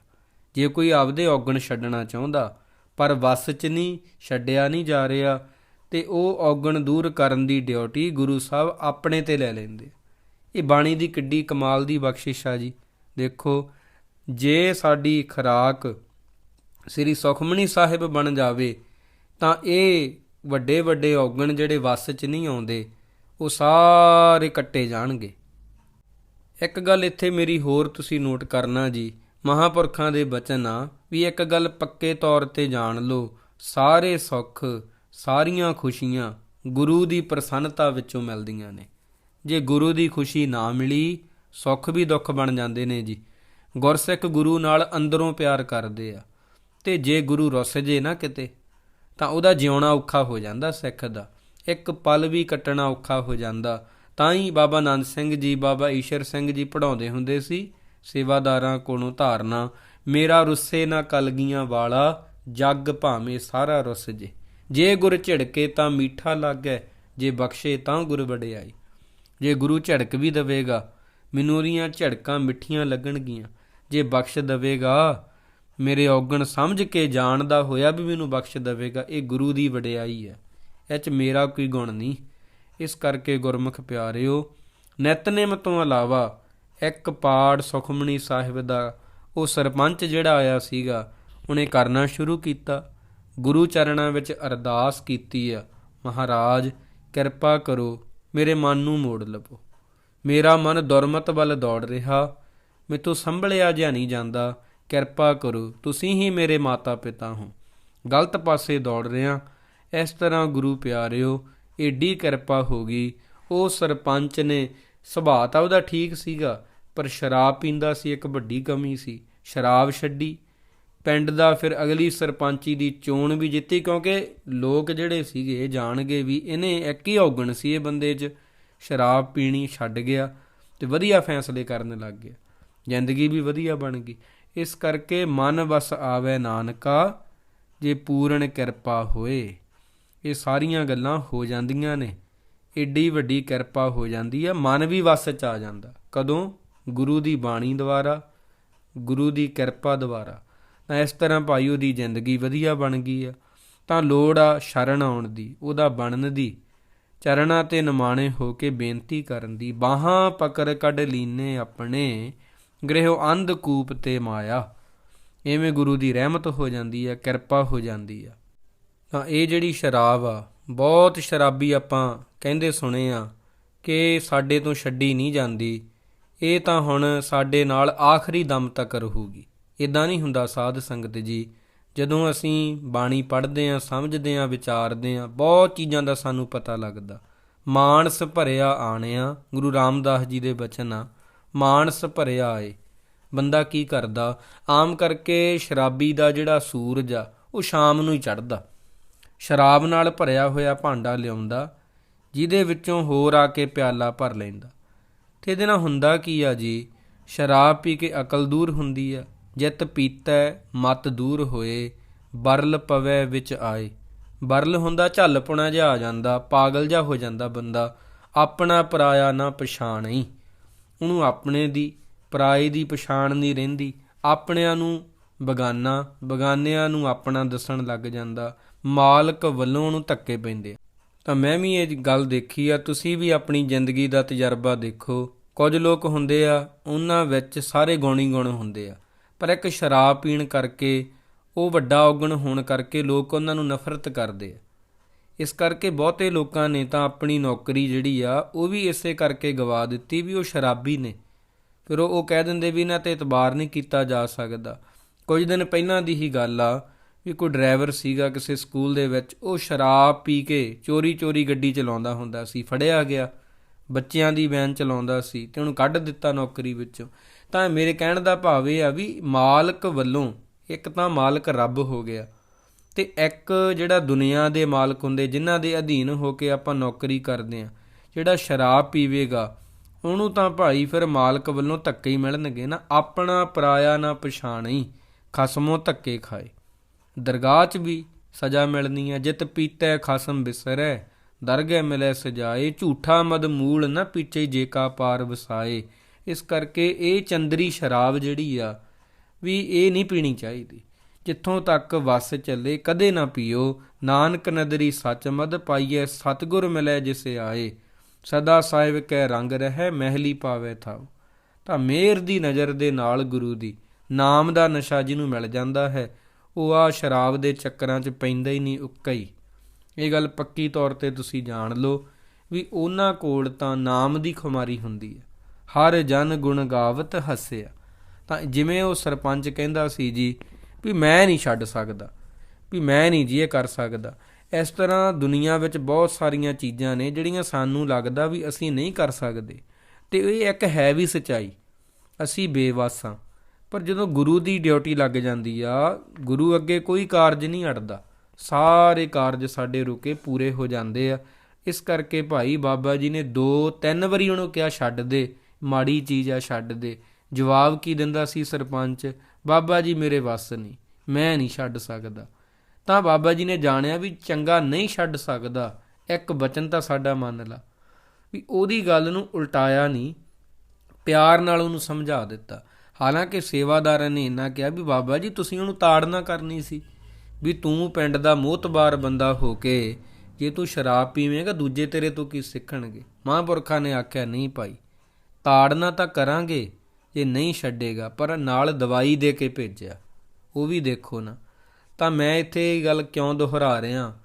ਜੇ ਕੋਈ ਆਪਦੇ ਔਗਣ ਛੱਡਣਾ ਚਾਹੁੰਦਾ, ਪਰ ਵਸ 'ਚ ਨਹੀਂ, ਛੱਡਿਆ ਨਹੀਂ ਜਾ ਰਿਹਾ, ਤੇ ਉਹ ਔਗਣ ਦੂਰ ਕਰਨ ਦੀ ਡਿਊਟੀ ਗੁਰੂ ਸਾਹਿਬ ਆਪਣੇ ਤੇ ਲੈ ਲੈਂਦੇ। ਇਹ ਬਾਣੀ ਦੀ ਕਿੱਡੀ ਕਮਾਲ ਦੀ ਬਖਸ਼ਿਸ਼ ਆ ਜੀ। ਦੇਖੋ, ਜੇ ਸਾਡੀ ਖਰਾਕ ਸ੍ਰੀ ਸੁਖਮਣੀ ਸਾਹਿਬ ਬਣ ਜਾਵੇ, ਤਾਂ ਇਹ ਵੱਡੇ ਵੱਡੇ ਔਗਣ ਜਿਹੜੇ ਵਸ 'ਚ ਨਹੀਂ ਆਉਂਦੇ ਉਹ ਸਾਰੇ ਕੱਟੇ ਜਾਣਗੇ। ਇੱਕ ਗੱਲ ਇੱਥੇ ਮੇਰੀ ਹੋਰ ਤੁਸੀਂ ਨੋਟ ਕਰਨਾ ਜੀ। ਮਹਾਪੁਰਖਾਂ ਦੇ ਬਚਨ ਆ ਵੀ ਇੱਕ ਗੱਲ ਪੱਕੇ ਤੌਰ ਤੇ ਜਾਣ ਲਓ। ਸਾਰੇ ਸੁੱਖ, ਸਾਰੀਆਂ ਖੁਸ਼ੀਆਂ ਗੁਰੂ ਦੀ ਪ੍ਰਸੰਨਤਾ ਵਿੱਚੋਂ ਮਿਲਦੀਆਂ ਨੇ। ਜੇ ਗੁਰੂ ਦੀ ਖੁਸ਼ੀ ਨਾ ਮਿਲੀ, ਸੁੱਖ ਵੀ ਦੁੱਖ ਬਣ ਜਾਂਦੇ ਨੇ ਜੀ। ਗੁਰਸਿੱਖ ਗੁਰੂ ਨਾਲ ਅੰਦਰੋਂ ਪਿਆਰ ਕਰਦੇ ਆ ਤੇ ਜੇ ਗੁਰੂ ਰੁੱਸ ਜੇ ਨਾ ਕਿਤੇ, ਤਾਂ ਉਹਦਾ ਜਿਉਣਾ ਔਖਾ ਹੋ ਜਾਂਦਾ ਸਿੱਖ ਦਾ। ਇੱਕ ਪਲ ਵੀ ਕੱਟਣਾ ਔਖਾ ਹੋ ਜਾਂਦਾ। ਤਾਂ ਹੀ ਬਾਬਾ ਨੰਦ ਸਿੰਘ ਜੀ, ਬਾਬਾ ਈਸ਼ਰ ਸਿੰਘ ਜੀ ਪੜਾਉਂਦੇ ਹੁੰਦੇ ਸੀ, ਸੇਵਾਦਾਰਾਂ ਕੋਲੋਂ ਧਾਰਨਾ, ਮੇਰਾ ਰੁੱਸੇ ਨਾ ਕਲਗੀਆਂ ਵਾਲਾ, ਜੱਗ ਭਾਵੇਂ ਸਾਰਾ ਰੁੱਸ ਜੇ। ਜੇ ਗੁਰ ਝਿੜਕੇ ਤਾਂ ਮਿੱਠਾ ਲੱਗੈ, ਜੇ ਬਖਸ਼ੇ ਤਾਂ ਗੁਰ ਵਡਿਆਈ। ਜੇ ਗੁਰੂ ਝੜਕ ਵੀ ਦਵੇਗਾ, ਮੈਨੂੰ ਉਹਦੀਆਂ ਝੜਕਾਂ ਮਿੱਠੀਆਂ ਲੱਗਣਗੀਆਂ। ਜੇ ਬਖਸ਼ ਦਵੇਗਾ, ਮੇਰੇ ਔਗਣ ਸਮਝ ਕੇ ਜਾਣਦਾ ਹੋਇਆ ਵੀ ਮੈਨੂੰ ਬਖਸ਼ ਦਵੇਗਾ, ਇਹ ਗੁਰੂ ਦੀ ਵਡਿਆਈ ਹੈ। ਇਹ ਚ ਮੇਰਾ ਕੋਈ ਗੁਣ ਨਹੀਂ। ਇਸ ਕਰਕੇ ਗੁਰਮੁਖ ਪਿਆਰਿਓ, ਨਿਤਨੇਮ ਤੋਂ ਇਲਾਵਾ ਇੱਕ ਪਾੜ ਸੁਖਮਣੀ ਸਾਹਿਬ ਦਾ ਉਹ ਸਰਪੰਚ ਜਿਹੜਾ ਆਇਆ ਸੀਗਾ, ਉਹਨੇ ਕਰਨਾ ਸ਼ੁਰੂ ਕੀਤਾ। ਗੁਰੂ ਚਰਨਾਂ ਵਿੱਚ ਅਰਦਾਸ ਕੀਤੀ ਆ, ਮਹਾਰਾਜ, ਕਿਰਪਾ ਕਰੋ, ਮੇਰੇ ਮਨ ਨੂੰ ਮੋੜ ਲਵੋ। ਮੇਰਾ ਮਨ ਦੁਰਮਤ ਵੱਲ ਦੌੜ ਰਿਹਾ, ਮੈਥੋਂ ਸੰਭਲਿਆ ਜਿਹਾ ਨਹੀਂ ਜਾਂਦਾ। ਕਿਰਪਾ ਕਰੋ, ਤੁਸੀਂ ਹੀ ਮੇਰੇ ਮਾਤਾ ਪਿਤਾ ਹੋ। ਗਲਤ ਪਾਸੇ ਦੌੜ ਰਿਹਾ ਇਸ ਤਰ੍ਹਾਂ ਗੁਰੂ ਪਿਆਰਿਓ, ਏਡੀ ਕਿਰਪਾ ਹੋ ਗਈ। ਉਹ ਸਰਪੰਚ ਨੇ ਸੁਭਾਅ ਤਾਂ ਉਹਦਾ ਠੀਕ ਸੀਗਾ, ਪਰ ਸ਼ਰਾਬ ਪੀਂਦਾ ਸੀ, ਇੱਕ ਵੱਡੀ ਕਮੀ ਸੀ, ਸ਼ਰਾਬ ਛੱਡੀ। ਪਿੰਡ ਦਾ ਫਿਰ ਅਗਲੀ ਸਰਪੰਚੀ ਦੀ ਚੋਣ ਵੀ ਜਿੱਤੀ, ਕਿਉਂਕਿ ਲੋਕ ਜਿਹੜੇ ਸੀਗੇ ਜਾਣਗੇ ਵੀ ਇਹਨੇ ਇੱਕ ਹੀ ਔਗਣ ਸੀ ਇਹ ਬੰਦੇ 'ਚ। ਸ਼ਰਾਬ ਪੀਣੀ ਛੱਡ ਗਿਆ ਤੇ ਵਧੀਆ ਫੈਸਲੇ ਕਰਨ ਲੱਗ ਗਿਆ। ਜ਼ਿੰਦਗੀ ਵੀ ਵਧੀਆ ਬਣ ਗਈ। ਇਸ ਕਰਕੇ ਮਨ ਵਸ ਆਵੇ ਨਾਨਕਾ, ਜੇ ਪੂਰਨ ਕਿਰਪਾ ਹੋਏ। ਇਹ ਸਾਰੀਆਂ ਗੱਲਾਂ ਹੋ ਜਾਂਦੀਆਂ ਨੇ। ਏਡੀ ਵੱਡੀ ਕਿਰਪਾ ਹੋ ਜਾਂਦੀ ਆ, ਮਨ ਵੀ ਵਸ ਚ ਆ ਜਾਂਦਾ। ਕਦੋਂ? ਗੁਰੂ ਦੀ ਬਾਣੀ ਦੁਆਰਾ, ਗੁਰੂ ਦੀ ਕਿਰਪਾ ਦੁਆਰਾ। ਤਾਂ ਇਸ ਤਰ੍ਹਾਂ ਭਾਈ ਉਹਦੀ ਜ਼ਿੰਦਗੀ ਵਧੀਆ ਬਣ ਗਈ ਆ। ਤਾਂ ਲੋੜ ਆ ਸ਼ਰਨ ਆਉਣ ਦੀ, ਉਹਦਾ ਬਣਨ ਦੀ। ਚਰਣਾ ਤੇ ਨਿਮਾਣੇ ਹੋ ਕੇ ਬੇਨਤੀ ਕਰਨ ਦੀ, ਬਾਹਾਂ ਪਕੜ ਕੱਢ ਲੀਨੇ ਆਪਣੇ ਗ੍ਰਹਿ ਅੰਧ ਕੂਪ ਤੇ ਮਾਇਆ। ਐਵੇਂ ਗੁਰੂ ਦੀ ਰਹਿਮਤ ਹੋ ਜਾਂਦੀ ਆ, ਕਿਰਪਾ ਹੋ ਜਾਂਦੀ ਆ। ਤਾਂ ਇਹ ਜਿਹੜੀ ਸ਼ਰਾਬ ਆ, ਬਹੁਤ ਸ਼ਰਾਬੀ ਆਪਾਂ ਕਹਿੰਦੇ ਸੁਣੇ ਆ ਕਿ ਸਾਡੇ ਤੋਂ ਛੱਡੀ ਨਹੀਂ ਜਾਂਦੀ। ਇਹ ਤਾਂ ਹੁਣ ਸਾਡੇ ਨਾਲ ਆਖਰੀ ਦਮ ਤੱਕ ਰਹੂਗੀ। ਇਦਾਂ ਨਹੀਂ ਹੁੰਦਾ ਸਾਧ ਸੰਗਤ ਜੀ। ਜਦੋਂ ਅਸੀਂ ਬਾਣੀ ਪੜ੍ਹਦੇ ਆਂ, ਸਮਝਦੇ ਆਂ, ਵਿਚਾਰਦੇ ਆਂ, ਬਹੁਤ ਚੀਜ਼ਾਂ ਦਾ ਸਾਨੂੰ ਪਤਾ ਲੱਗਦਾ। ਮਾਨਸ ਭਰਿਆ ਆਣਿਆ, ਗੁਰੂ ਰਾਮਦਾਸ ਜੀ ਦੇ ਬਚਨ ਆ, ਮਾਨਸ ਭਰਿਆ ਏ ਬੰਦਾ ਕੀ ਕਰਦਾ? ਆਮ ਕਰਕੇ ਸ਼ਰਾਬੀ ਦਾ ਜਿਹੜਾ ਸੂਰਜ ਆ, ਉਹ ਸ਼ਾਮ ਨੂੰ ਹੀ ਚੜ੍ਹਦਾ। ਸ਼ਰਾਬ ਨਾਲ ਭਰਿਆ ਹੋਇਆ ਭਾਂਡਾ ਲਿਆਉਂਦਾ, ਜਿਹਦੇ ਵਿੱਚੋਂ ਹੋਰ ਆ ਕੇ ਪਿਆਲਾ ਭਰ ਲੈਂਦਾ। ਤੇ ਇਹਦੇ ਨਾਲ ਹੁੰਦਾ ਕੀ ਆ ਜੀ? ਸ਼ਰਾਬ ਪੀ ਕੇ ਅਕਲ ਦੂਰ ਹੁੰਦੀ ਆ, ਜਿਤ ਪੀਤੈ, ਮਤ ਦੂਰ ਹੋਏ, ਬਰਲ ਪਵੇ ਵਿੱਚ ਆਏ। ਬਰਲ ਹੁੰਦਾ ਝੱਲਪੁਣਾ ਜਿਹਾ ਆ ਜਾਂਦਾ, ਪਾਗਲ ਜਿਹਾ ਹੋ ਜਾਂਦਾ ਬੰਦਾ, ਆਪਣਾ ਪਰਾਇਆ ਨਾ ਪਛਾਣਈ। ਉਹਨੂੰ ਆਪਣੇ ਦੀ, ਪਰਾਏ ਦੀ ਪਛਾਣ ਨਹੀਂ ਰਹਿੰਦੀ। ਆਪਣਿਆਂ ਨੂੰ ਬਗਾਨਾ, ਬਗਾਨਿਆਂ ਨੂੰ ਆਪਣਾ ਦੱਸਣ ਲੱਗ ਜਾਂਦਾ। ਮਾਲਕ ਵੱਲੋਂ ਉਹਨੂੰ ਧੱਕੇ ਪੈਂਦੇ ਤਾਂ ਮੈਂ ਵੀ ਇਹ ਗੱਲ ਦੇਖੀ ਆ, ਤੁਸੀਂ ਵੀ ਆਪਣੀ ਜ਼ਿੰਦਗੀ ਦਾ ਤਜਰਬਾ ਦੇਖੋ। ਕੁਝ ਲੋਕ ਹੁੰਦੇ ਆ, ਉਹਨਾਂ ਵਿੱਚ ਸਾਰੇ ਗੁਣ ਗੁਣ ਹੁੰਦੇ ਆ। ਪਰ ਇੱਕ ਸ਼ਰਾਬ ਪੀਣ ਕਰਕੇ, ਉਹ ਵੱਡਾ ਔਗਣ ਹੋਣ ਕਰਕੇ ਲੋਕ ਉਹਨਾਂ ਨੂੰ ਨਫ਼ਰਤ ਕਰਦੇ ਆ। ਇਸ ਕਰਕੇ ਬਹੁਤੇ ਲੋਕਾਂ ਨੇ ਤਾਂ ਆਪਣੀ ਨੌਕਰੀ ਜਿਹੜੀ ਆ, ਉਹ ਵੀ ਇਸੇ ਕਰਕੇ ਗਵਾ ਦਿੱਤੀ ਵੀ ਉਹ ਸ਼ਰਾਬੀ ਨੇ। ਫਿਰ ਉਹ ਕਹਿ ਦਿੰਦੇ ਵੀ ਇਹਨਾਂ ਤੇ ਇਤਬਾਰ ਨਹੀਂ ਕੀਤਾ ਜਾ ਸਕਦਾ। ਕੁਝ ਦਿਨ ਪਹਿਲਾਂ ਦੀ ਹੀ ਗੱਲ ਆ ਵੀ ਕੋਈ ਡਰਾਈਵਰ ਸੀਗਾ ਕਿਸੇ ਸਕੂਲ ਦੇ ਵਿੱਚ, ਉਹ ਸ਼ਰਾਬ ਪੀ ਕੇ ਚੋਰੀ-ਚੋਰੀ ਗੱਡੀ ਚਲਾਉਂਦਾ ਹੁੰਦਾ ਸੀ, ਫੜਿਆ ਗਿਆ, ਬੱਚਿਆਂ ਦੀ ਵੈਨ ਚਲਾਉਂਦਾ ਸੀ ਤੇ ਉਹਨੂੰ ਕੱਢ ਦਿੱਤਾ ਨੌਕਰੀ ਵਿੱਚੋਂ। ਤਾਂ ਮੇਰੇ ਕਹਿਣ ਦਾ ਭਾਵ ਇਹ ਆ ਵੀ ਮਾਲਕ ਵੱਲੋਂ ਇੱਕ ਤਾਂ ਮਾਲਕ ਰੱਬ ਹੋ ਗਿਆ ਤੇ ਇੱਕ ਜਿਹੜਾ ਦੁਨੀਆ ਦੇ ਮਾਲਕ ਹੁੰਦੇ, ਜਿਨ੍ਹਾਂ ਦੇ ਅਧੀਨ ਹੋ ਕੇ ਆਪਾਂ ਨੌਕਰੀ ਕਰਦੇ ਆ ਜਿਹੜਾ ਸ਼ਰਾਬ ਪੀਵੇਗਾ, ਉਹਨੂੰ ਤਾਂ ਭਾਈ ਫਿਰ ਮਾਲਕ ਵੱਲੋਂ ਧੱਕੇ ਹੀ ਮਿਲਣਗੇ ਨਾ, ਆਪਣਾ ਪਰਾਇਆ ਨਾ ਪਛਾਣਈ ਖਸਮੋਂ ਧੱਕੇ ਖਾਏ। ਦਰਗਾਹ 'ਚ ਵੀ ਸਜ਼ਾ ਮਿਲਣੀ ਹੈ। ਜਿਤ ਪੀਤੈ ਖਸਮ ਬਿਸਰੈ, ਦਰਗਹਿ ਮਿਲੈ ਸਜਾਏ, ਝੂਠਾ ਮਦ ਮੂਲ ਨਾ ਪੀਚੇ ਜੇ ਕਾ ਪਾਰ ਵਸਾਏ। ਇਸ ਕਰਕੇ ਇਹ ਚੰਦਰੀ ਸ਼ਰਾਬ ਜਿਹੜੀ ਆ, ਵੀ ਇਹ ਨਹੀਂ ਪੀਣੀ ਚਾਹੀਦੀ। ਜਿੱਥੋਂ ਤੱਕ ਵਸ ਚੱਲੇ, ਕਦੇ ਨਾ ਪੀਓ। ਨਾਨਕ ਨਦਰੀ ਸੱਚ ਮਦ ਪਾਈਐ, ਸਤਗੁਰ ਮਿਲੈ ਜਿਸੇ ਆਏ। ਸਦਾ ਸਾਹਿਬ ਕੈ ਰੰਗ ਰਹਿ, ਮਹਿਲੀ ਪਾਵੇ ਥਾਉ। ਤਾਂ ਮੇਰ ਦੀ ਨਜ਼ਰ ਦੇ ਨਾਲ ਗੁਰੂ ਦੀ, ਨਾਮ ਦਾ ਨਸ਼ਾ ਜਿਹਨੂੰ ਮਿਲ ਜਾਂਦਾ ਹੈ ਉਹ ਆ ਸ਼ਰਾਬ ਦੇ ਚੱਕਰਾਂ 'ਚ ਪੈਂਦਾ ਹੀ ਨਹੀਂ ਉੱਕਾ ਹੀ। ਇਹ ਗੱਲ ਪੱਕੀ ਤੌਰ ਤੇ ਤੁਸੀਂ ਜਾਣ ਲਓ ਵੀ ਉਹਨਾਂ ਕੋਲ ਤਾਂ ਨਾਮ ਦੀ ਖੁਮਾਰੀ ਹੁੰਦੀ ਹੈ। ਹਰ ਜਨ ਗੁਣ ਗਾਵਤ ਹੱਸਿਆ। ਤਾਂ ਜਿਵੇਂ ਉਹ ਸਰਪੰਚ ਕਹਿੰਦਾ ਸੀ ਜੀ ਵੀ ਮੈਂ ਨਹੀਂ ਛੱਡ ਸਕਦਾ, ਵੀ ਮੈਂ ਨਹੀਂ ਜੀ ਇਹ ਕਰ ਸਕਦਾ। ਇਸ ਤਰ੍ਹਾਂ ਦੁਨੀਆ ਵਿੱਚ ਬਹੁਤ ਸਾਰੀਆਂ ਚੀਜ਼ਾਂ ਨੇ ਜਿਹੜੀਆਂ ਸਾਨੂੰ ਲੱਗਦਾ ਵੀ ਅਸੀਂ ਨਹੀਂ ਕਰ ਸਕਦੇ। ਤੇ ਇਹ ਇੱਕ ਹੈ ਵੀ ਸਚਾਈ। ਅਸੀਂ ਬੇਵਸ। ਹਾਂ ਪਰ ਜਦੋਂ ਗੁਰੂ ਦੀ ਡਿਊਟੀ ਲੱਗ ਜਾਂਦੀ ਆ, ਗੁਰੂ ਅੱਗੇ ਕੋਈ ਕਾਰਜ ਨਹੀਂ ਅੜਦਾ ਸਾਰੇ ਕਾਰਜ ਸਾਡੇ ਰੁਕੇ ਪੂਰੇ ਹੋ ਜਾਂਦੇ ਆ। ਇਸ ਕਰਕੇ ਭਾਈ ਬਾਬਾ ਜੀ ਨੇ ਦੋ, ਤਿੰਨ ਵਾਰੀ ਉਹਨੂੰ ਕਿਹਾ, ਛੱਡ ਦੇ, ਮਾੜੀ ਚੀਜ਼ ਆ, ਛੱਡ ਦੇ। ਜਵਾਬ ਕੀ ਦਿੰਦਾ ਸੀ ਸਰਪੰਚ? ਬਾਬਾ ਜੀ, ਮੇਰੇ ਵੱਸ ਨਹੀਂ, ਮੈਂ ਨਹੀਂ ਛੱਡ ਸਕਦਾ। ਤਾਂ ਬਾਬਾ ਜੀ ਨੇ ਜਾਣਿਆ ਵੀ ਚੰਗਾ ਨਹੀਂ ਛੱਡ ਸਕਦਾ। ਇੱਕ ਬਚਨ ਤਾਂ ਸਾਡਾ ਮੰਨ ਲਾ। ਵੀ ਉਹਦੀ ਗੱਲ ਨੂੰ ਉਲਟਾਇਆ ਨਹੀਂ, ਪਿਆਰ ਨਾਲ ਉਹਨੂੰ ਸਮਝਾ ਦਿੱਤਾ। ਹਾਲਾਂਕਿ ਸੇਵਾਦਾਰਾਂ ਨੇ ਇਹਨਾਂ ਕਿਹਾ ਵੀ ਬਾਬਾ ਜੀ, ਤੁਸੀਂ ਉਹਨੂੰ ਤਾੜਨਾ ਕਰਨੀ ਸੀ ਵੀ ਤੂੰ ਪਿੰਡ ਦਾ ਮੋਤਬਾਰ ਬੰਦਾ ਹੋ ਕੇ ਜੇ ਤੂੰ ਸ਼ਰਾਬ ਪੀਵੇਂਗਾ, ਦੂਜੇ ਤੇਰੇ ਤੋਂ ਕੀ ਸਿੱਖਣਗੇ? ਮਹਾਂਪੁਰਖਾਂ ਨੇ ਆਖਿਆ, ਨਹੀਂ ਭਾਈ, ਤਾੜਨਾ ਤਾਂ ਕਰਾਂਗੇ, ਜੇ ਨਹੀਂ ਛੱਡੇਗਾ, ਪਰ ਨਾਲ ਦਵਾਈ ਦੇ ਕੇ ਭੇਜਿਆ। ਉਹ ਵੀ ਦੇਖੋ ਨਾ। ਤਾਂ ਮੈਂ ਇੱਥੇ ਇਹ ਗੱਲ ਕਿਉਂ ਦੁਹਰਾ ਰਿਹਾ?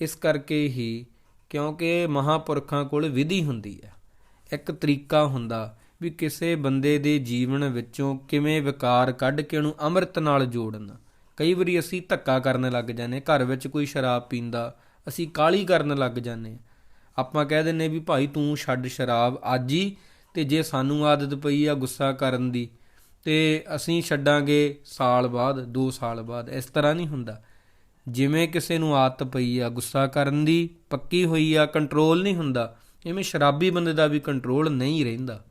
ਇਸ ਕਰਕੇ ਹੀ ਕਿਉਂਕਿ ਮਹਾਪੁਰਖਾਂ ਕੋਲ ਵਿਧੀ ਹੁੰਦੀ ਹੈ। ਇੱਕ ਤਰੀਕਾ ਹੁੰਦਾ ਵੀ ਕਿਸੇ ਬੰਦੇ ਦੇ ਜੀਵਨ ਵਿੱਚੋਂ ਕਿਵੇਂ ਵਿਕਾਰ ਕੱਢ ਕੇ ਉਹਨੂੰ ਅੰਮ੍ਰਿਤ ਨਾਲ ਜੋੜਨਾ। ਕਈ ਵਾਰੀ ਅਸੀਂ ਧੱਕਾ ਕਰਨ ਲੱਗ ਜਾਂਦੇ ਘਰ ਵਿੱਚ ਕੋਈ ਸ਼ਰਾਬ ਪੀਂਦਾ, ਅਸੀਂ ਕਾਲੀ ਕਰਨ ਲੱਗ ਜਾਂਦੇ ਹਾਂ। ਆਪਾਂ ਕਹਿ ਦਿੰਨੇ ਵੀ ਭਾਈ ਤੂੰ ਛੱਡ ਸ਼ਰਾਬ ਅੱਜ ਹੀ, ਤੇ ਜੇ ਸਾਨੂੰ ਆਦਤ ਪਈ ਆ ਗੁੱਸਾ ਕਰਨ ਦੀ, ਤੇ ਅਸੀਂ ਛੱਡਾਂਗੇ ਸਾਲ ਬਾਅਦ 2 ਸਾਲ ਬਾਅਦ। ਇਸ ਤਰ੍ਹਾਂ ਨਹੀਂ ਹੁੰਦਾ। ਜਿਵੇਂ ਕਿਸੇ ਨੂੰ ਆਦਤ ਪਈ ਆ ਗੁੱਸਾ ਕਰਨ ਦੀ, ਪੱਕੀ ਹੋਈ ਆ ਕੰਟਰੋਲ ਨਹੀਂ ਹੁੰਦਾ। ਇਵੇਂ ਸ਼ਰਾਬੀ ਬੰਦੇ ਦਾ ਵੀ ਕੰਟਰੋਲ ਨਹੀਂ ਰਹਿੰਦਾ।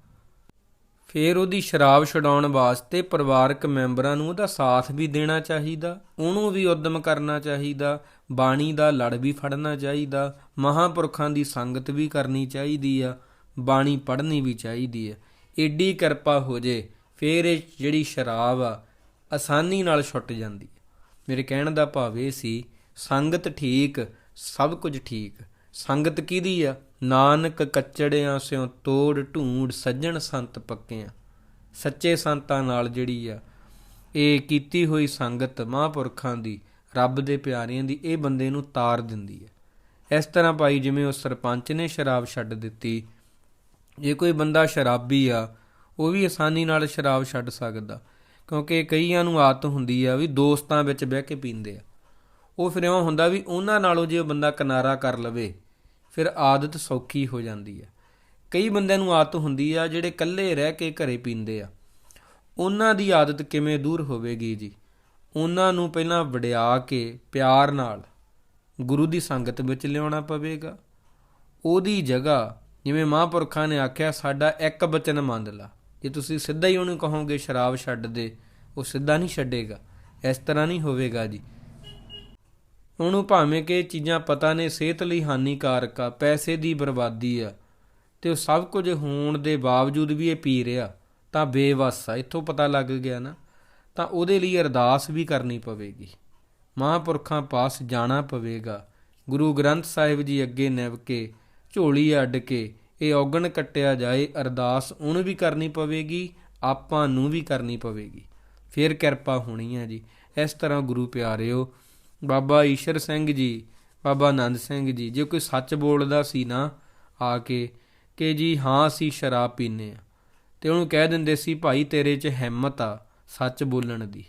ਫਿਰ ਉਹਦੀ ਸ਼ਰਾਬ ਛਡਾਉਣ ਵਾਸਤੇ ਪਰਿਵਾਰਕ ਮੈਂਬਰਾਂ ਨੂੰ ਉਹਦਾ ਸਾਥ ਵੀ ਦੇਣਾ ਚਾਹੀਦਾ, ਉਹਨੂੰ ਵੀ ਉਦਮ ਕਰਨਾ ਚਾਹੀਦਾ, ਬਾਣੀ ਦਾ ਲੜ ਵੀ ਫੜਨਾ ਚਾਹੀਦਾ, ਮਹਾਪੁਰਖਾਂ ਦੀ ਸੰਗਤ ਵੀ ਕਰਨੀ ਚਾਹੀਦੀ ਆ, ਬਾਣੀ ਪੜ੍ਹਨੀ ਵੀ ਚਾਹੀਦੀ ਆ। ਏਡੀ ਕਿਰਪਾ ਹੋ ਜੇ, ਫਿਰ ਇਹ ਜਿਹੜੀ ਸ਼ਰਾਬ ਆ, ਆਸਾਨੀ ਨਾਲ ਛੁੱਟ ਜਾਂਦੀ ਹੈ ਮੇਰੇ ਕਹਿਣ ਦਾ ਭਾਵ ਇਹ ਸੀ, ਸੰਗਤ ਠੀਕ, ਸਭ ਕੁਝ ਠੀਕ। ਸੰਗਤ ਕਿਹਦੀ ਆ? ਨਾਨਕ ਕੱਚੜਿਆਂ ਸਿਓ ਤੋੜ ਢੂੰਡ ਸੱਜਣ ਸੰਤ ਪੱਕਿਆਂ। ਸੱਚੇ ਸੰਤਾਂ ਨਾਲ ਜਿਹੜੀ ਆ, ਇਹ ਕੀਤੀ ਹੋਈ ਸੰਗਤ ਮਹਾਂਪੁਰਖਾਂ ਦੀ, ਰੱਬ ਦੇ ਪਿਆਰਿਆਂ ਦੀ, ਇਹ ਬੰਦੇ ਨੂੰ ਤਾਰ ਦਿੰਦੀ ਹੈ ਇਸ ਤਰ੍ਹਾਂ ਭਾਈ ਜਿਵੇਂ ਉਸ ਸਰਪੰਚ ਨੇ ਸ਼ਰਾਬ ਛੱਡ ਦਿੱਤੀ, ਜੇ ਕੋਈ ਬੰਦਾ ਸ਼ਰਾਬੀ ਆ, ਉਹ ਵੀ ਆਸਾਨੀ ਨਾਲ ਸ਼ਰਾਬ ਛੱਡ ਸਕਦਾ, ਕਿਉਂਕਿ ਕਈਆਂ ਨੂੰ ਆਦਤ ਹੁੰਦੀ ਆ ਵੀ ਦੋਸਤਾਂ ਵਿੱਚ ਬਹਿ ਕੇ ਪੀਂਦੇ ਆ। ਉਹ ਫਿਰ ਇਉਂ ਹੁੰਦਾ ਵੀ ਉਹਨਾਂ ਨਾਲੋਂ ਜੇ ਉਹ ਬੰਦਾ ਕਿਨਾਰਾ ਕਰ ਲਵੇ ਫਿਰ ਆਦਤ ਸੌਖੀ ਹੋ ਜਾਂਦੀ ਹੈ। ਕਈ ਬੰਦਿਆਂ ਨੂੰ ਆਦਤ ਹੁੰਦੀ ਆ ਜਿਹੜੇ ਇਕੱਲੇ ਰਹਿ ਕੇ ਘਰੇ ਪੀਂਦੇ ਆ। ਉਹਨਾਂ ਦੀ ਆਦਤ ਕਿਵੇਂ ਦੂਰ ਹੋਵੇਗੀ ਜੀ? ਉਹਨਾਂ ਨੂੰ ਪਹਿਲਾਂ ਵਡਿਆ ਕੇ ਪਿਆਰ ਨਾਲ ਗੁਰੂ ਦੀ ਸੰਗਤ ਵਿੱਚ ਲਿਆਉਣਾ ਪਵੇਗਾ। ਉਹਦੀ ਜਗ੍ਹਾ, ਜਿਵੇਂ ਮਹਾਂਪੁਰਖਾਂ ਨੇ ਆਖਿਆ, ਸਾਡਾ ਇੱਕ ਬਚਨ ਮੰਨ ਲਾ। ਜੇ ਤੁਸੀਂ ਸਿੱਧਾ ਹੀ ਉਹਨੂੰ ਕਹੋਗੇ ਸ਼ਰਾਬ ਛੱਡ ਦੇ, ਉਹ ਸਿੱਧਾ ਨਹੀਂ ਛੱਡੇਗਾ। ਇਸ ਤਰ੍ਹਾਂ ਨਹੀਂ ਹੋਵੇਗਾ ਜੀ। ਉਹਨੂੰ ਭਾਵੇਂ ਕਿ ਇਹ ਚੀਜ਼ਾਂ ਪਤਾ ਨੇ, ਸਿਹਤ ਲਈ ਹਾਨੀਕਾਰਕ ਆ, ਪੈਸੇ ਦੀ ਬਰਬਾਦੀ ਆ, ਤੇ ਉਹ ਸਭ ਕੁਝ ਹੋਣ ਦੇ ਬਾਵਜੂਦ ਵੀ ਇਹ ਪੀ ਰਿਹਾ, ਤਾਂ ਬੇਵਸ ਆ। ਇੱਥੋਂ ਪਤਾ ਲੱਗ ਗਿਆ ਨਾ, ਤਾਂ ਉਹਦੇ ਲਈ ਅਰਦਾਸ ਵੀ ਕਰਨੀ ਪਵੇਗੀ। ਮਹਾਂਪੁਰਖਾਂ ਪਾਸ ਜਾਣਾ ਪਵੇਗਾ। ਗੁਰੂ ਗ੍ਰੰਥ ਸਾਹਿਬ ਜੀ ਅੱਗੇ ਨਿਵ ਕੇ ਝੋਲੀ ਅੱਡ ਕੇ ਇਹ ਔਗਣ ਕੱਟਿਆ ਜਾਏ, ਅਰਦਾਸ ਉਹਨੂੰ ਵੀ ਕਰਨੀ ਪਵੇਗੀ, ਆਪਾਂ ਨੂੰ ਵੀ ਕਰਨੀ ਪਵੇਗੀ। ਫਿਰ ਕਿਰਪਾ ਹੋਣੀ ਹੈ ਜੀ। ਇਸ ਤਰ੍ਹਾਂ ਗੁਰੂ ਪਿਆਰਿਓ ਬਾਬਾ ਈਸ਼ਰ ਸਿੰਘ ਜੀ, ਬਾਬਾ ਆਨੰਦ ਸਿੰਘ ਜੀ, ਜੇ ਕੋਈ ਸੱਚ ਬੋਲਦਾ ਸੀ ਨਾ ਆ ਕੇ ਕਿ ਜੀ ਹਾਂ ਅਸੀਂ ਸ਼ਰਾਬ ਪੀਨੇ ਆ ਤੇ ਉਹਨੂੰ ਕਹਿ ਦਿੰਦੇ ਸੀ, ਭਾਈ ਤੇਰੇ 'ਚ ਹਿੰਮਤ ਆ ਸੱਚ ਬੋਲਣ ਦੀ।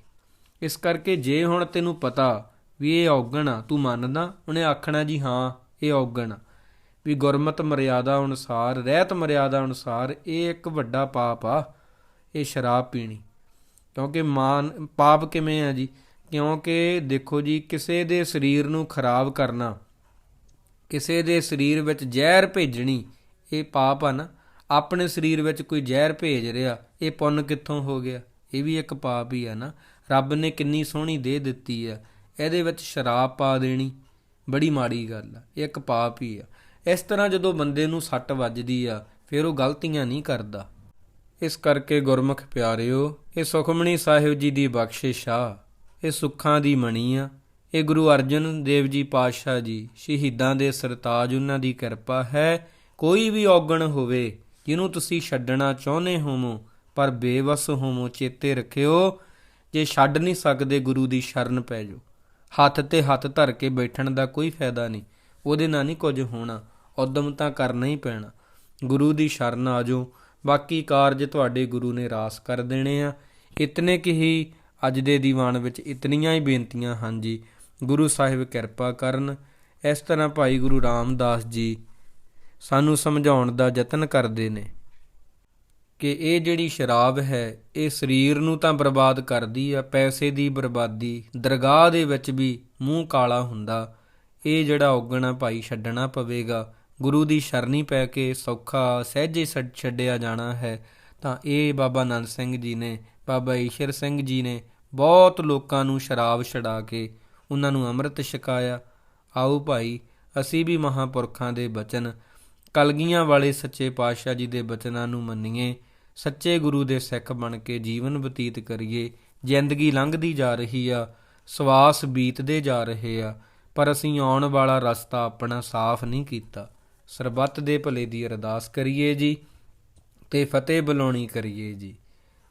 ਇਸ ਕਰਕੇ ਜੇ ਹੁਣ ਤੈਨੂੰ ਪਤਾ ਵੀ ਇਹ ਔਗਣ ਆ, ਤੂੰ ਮੰਨਦਾ? ਉਹਨੇ ਆਖਣਾ ਜੀ ਹਾਂ, ਇਹ ਔਗਣ ਆ। ਵੀ ਗੁਰਮਤ ਮਰਿਆਦਾ ਅਨੁਸਾਰ, ਰਹਿਤ ਮਰਿਆਦਾ ਅਨੁਸਾਰ ਇਹ ਇੱਕ ਵੱਡਾ ਪਾਪ ਆ, ਇਹ ਸ਼ਰਾਬ ਪੀਣੀ। ਕਿਉਂਕਿ ਮਾਨ, ਪਾਪ ਕਿਵੇਂ ਆ ਜੀ? ਕਿਉਂਕਿ ਦੇਖੋ ਜੀ, ਕਿਸੇ ਦੇ ਸਰੀਰ ਨੂੰ ਖਰਾਬ ਕਰਨਾ, ਕਿਸੇ ਦੇ ਸਰੀਰ ਵਿੱਚ ਜ਼ਹਿਰ ਭੇਜਣੀ, ਇਹ ਪਾਪ ਆ ਨਾ। ਆਪਣੇ ਸਰੀਰ ਵਿੱਚ ਕੋਈ ਜ਼ਹਿਰ ਭੇਜ ਰਿਹਾ, ਇਹ ਪੁੰਨ ਕਿੱਥੋਂ ਹੋ ਗਿਆ? ਇਹ ਵੀ ਇੱਕ ਪਾਪ ਹੀ ਆ ਨਾ। ਰੱਬ ਨੇ ਕਿੰਨੀ ਸੋਹਣੀ ਦੇ ਦਿੱਤੀ ਆ, ਇਹਦੇ ਵਿੱਚ ਸ਼ਰਾਬ ਪਾ ਦੇਣੀ, ਬੜੀ ਮਾੜੀ ਗੱਲ ਆ, ਇਹ ਇੱਕ ਪਾਪ ਹੀ ਆ। ਇਸ ਤਰ੍ਹਾਂ ਜਦੋਂ ਬੰਦੇ ਨੂੰ ਸੱਟ ਵੱਜਦੀ ਆ, ਫਿਰ ਉਹ ਗਲਤੀਆਂ ਨਹੀਂ ਕਰਦਾ। ਇਸ ਕਰਕੇ ਗੁਰਮੁਖ ਪਿਆਰਿਓ, ਇਹ ਸੁਖਮਣੀ ਸਾਹਿਬ ਜੀ ਦੀ ਬਖਸ਼ਿਸ਼ ਆ। ਇਹ ਸੁੱਖਾਂ ਦੀ ਮਣੀ ਆ। ਇਹ ਗੁਰੂ ਅਰਜਨ ਦੇਵ ਜੀ ਪਾਤਸ਼ਾਹ ਜੀ, ਸ਼ਹੀਦਾਂ ਦੇ ਸਰਤਾਜ ਉਹਨਾਂ ਦੀ ਕਿਰਪਾ ਹੈ। ਕੋਈ ਵੀ ਔਗਣ ਹੋਵੇ, ਜਿਹਨੂੰ ਤੁਸੀਂ ਛੱਡਣਾ ਚਾਹੁੰਦੇ ਹੋਵੋ, ਪਰ ਬੇਵਸ ਹੋਵੋ, ਚੇਤੇ ਰੱਖਿਓ। ਜੇ ਛੱਡ ਨਹੀਂ ਸਕਦੇ, ਗੁਰੂ ਦੀ ਸ਼ਰਨ ਪੈ ਜਾਓ। ਹੱਥ ਤੇ ਹੱਥ ਧਰ ਕੇ ਬੈਠਣ ਦਾ ਕੋਈ ਫਾਇਦਾ ਨਹੀਂ। ਉਹਦੇ ਨਾਲ ਨਹੀਂ ਕੁਝ ਹੋਣਾ। ਉਦਮ ਤਾਂ ਕਰਨਾ ਹੀ ਪੈਣਾ। ਗੁਰੂ ਦੀ ਸ਼ਰਨ ਆ ਜਾਓ। ਬਾਕੀ ਕਾਰਜ ਤੁਹਾਡੇ ਗੁਰੂ ਨੇ ਰਾਸ ਕਰ ਦੇਣੇ ਆ। ਇਤਨੇ ਕਿ ਹੀ ਅੱਜ ਦੇ ਦੀਵਾਨ ਵਿੱਚ ਇਤਨੀਆਂ ਹੀ ਬੇਨਤੀਆਂ ਹਨ ਜੀ। ਗੁਰੂ ਸਾਹਿਬ ਕਿਰਪਾ ਕਰਨ। ਇਸ ਤਰ੍ਹਾਂ ਭਾਈ ਗੁਰੂ ਰਾਮਦਾਸ ਜੀ ਸਾਨੂੰ ਸਮਝਾਉਣ ਦਾ ਯਤਨ ਕਰਦੇ ਨੇ ਕਿ ਇਹ ਜਿਹੜੀ ਸ਼ਰਾਬ ਹੈ, ਇਹ ਸਰੀਰ ਨੂੰ ਤਾਂ ਬਰਬਾਦ ਕਰਦੀ ਆ, ਪੈਸੇ ਦੀ ਬਰਬਾਦੀ, ਦਰਗਾਹ ਦੇ ਵਿੱਚ ਵੀ ਮੂੰਹ ਕਾਲਾ ਹੁੰਦਾ। ਇਹ ਜਿਹੜਾ ਔਗਣਾ ਭਾਈ ਛੱਡਣਾ ਪਵੇਗਾ, ਗੁਰੂ ਦੀ ਸ਼ਰਨੀ ਪੈ ਕੇ ਸੌਖਾ ਸਹਿਜੇ ਛੱਡ- ਛੱਡਿਆ ਜਾਣਾ ਹੈ, ਤਾਂ ਇਹ ਬਾਬਾ ਨੰਦ ਸਿੰਘ ਜੀ ਨੇ ਬਾਬਾ ਈਸ਼ਰ ਸਿੰਘ ਜੀ ਨੇ ਬਹੁਤ ਲੋਕਾਂ ਨੂੰ ਸ਼ਰਾਬ ਛਡਾ ਕੇ ਉਹਨਾਂ ਨੂੰ ਅੰਮ੍ਰਿਤ ਛਕਾਇਆ। ਆਓ ਭਾਈ, ਅਸੀਂ ਵੀ ਮਹਾਪੁਰਖਾਂ ਦੇ ਬਚਨ, ਕਲਗੀਆਂ ਵਾਲੇ ਸੱਚੇ ਪਾਤਸ਼ਾਹ ਜੀ ਦੇ ਬਚਨਾਂ ਨੂੰ ਮੰਨੀਏ, ਸੱਚੇ ਗੁਰੂ ਦੇ ਸਿੱਖ ਬਣ ਕੇ ਜੀਵਨ ਬਤੀਤ ਕਰੀਏ। ਜ਼ਿੰਦਗੀ ਲੰਘਦੀ ਜਾ ਰਹੀ ਆ, ਸਵਾਸ ਬੀਤਦੇ ਜਾ ਰਹੇ ਆ, ਪਰ ਅਸੀਂ ਆਉਣ ਵਾਲਾ ਰਸਤਾ ਆਪਣਾ ਸਾਫ਼ ਨਹੀਂ ਕੀਤਾ। ਸਰਬੱਤ ਦੇ ਭਲੇ ਦੀ ਅਰਦਾਸ ਕਰੀਏ ਜੀ ਤੇ ਫਤਿਹ ਬੁਲਾਉਣੀ ਕਰੀਏ ਜੀ।